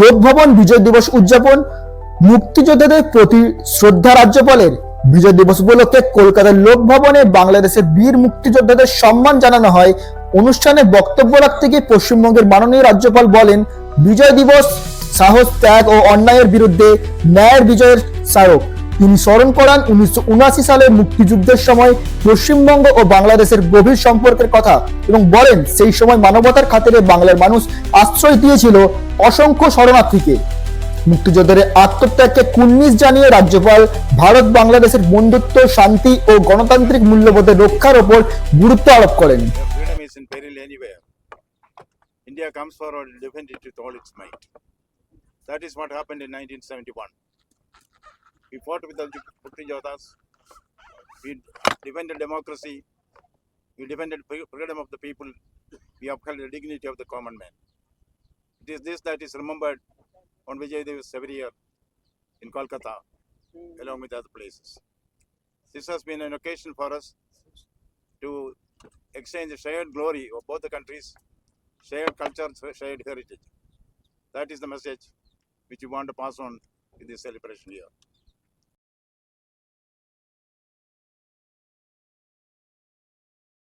লোকভবন বিজয় দিবস উদযাপন, মুক্তিযোদ্ধাদের প্রতি শ্রদ্ধা রাজ্যপালের বিজয় দিবস উপলক্ষে কলকাতার লোকভবনে বাংলাদেশের বীর মুক্তিযোদ্ধাদের সম্মান জানানো হয়। অনুষ্ঠানে বক্তব্য রাখতে গিয়ে পশ্চিমবঙ্গের মাননীয় রাজ্যপাল বলেন, বিজয় দিবস, সাহস, ত্যাগ ও অন্যায়ের বিরুদ্ধে ন্যায়ের বিজয়ের স্মারক। তিনি স্মরণ করান উনিশশো সালের মুক্তিযুদ্ধের সময় পশ্চিমবঙ্গ ও বাংলাদেশের গভীর সম্পর্কের কথা এবং বলেন সেই সময় মানবতার খাতিরে বাংলার মানুষ আশ্রয় দিয়েছিল অসংখ্য শরণার্থীকে মুক্তিযোদ্ধাদের আত্মত্যাগকে কুন্নিশ জানিয়ে রাজ্যপাল ভারত বাংলাদেশের বন্ধুত্ব, শান্তি ও গণতান্ত্রিক মূল্যবোধের রক্ষার ওপর গুরুত্ব আরোপ করেন. India comes forward and defends it with all its might. That is what happened in 1971. We fought with the Jothas. We defended democracy. We defended freedom of the people. We upheld the dignity of the common man. It is this that is remembered on Vijay Diwas every year in Kolkata, along with other places. This has been an occasion for us to exchange the shared glory of both the countries, shared culture, shared heritage. That is the message which we want to pass on in this celebration here.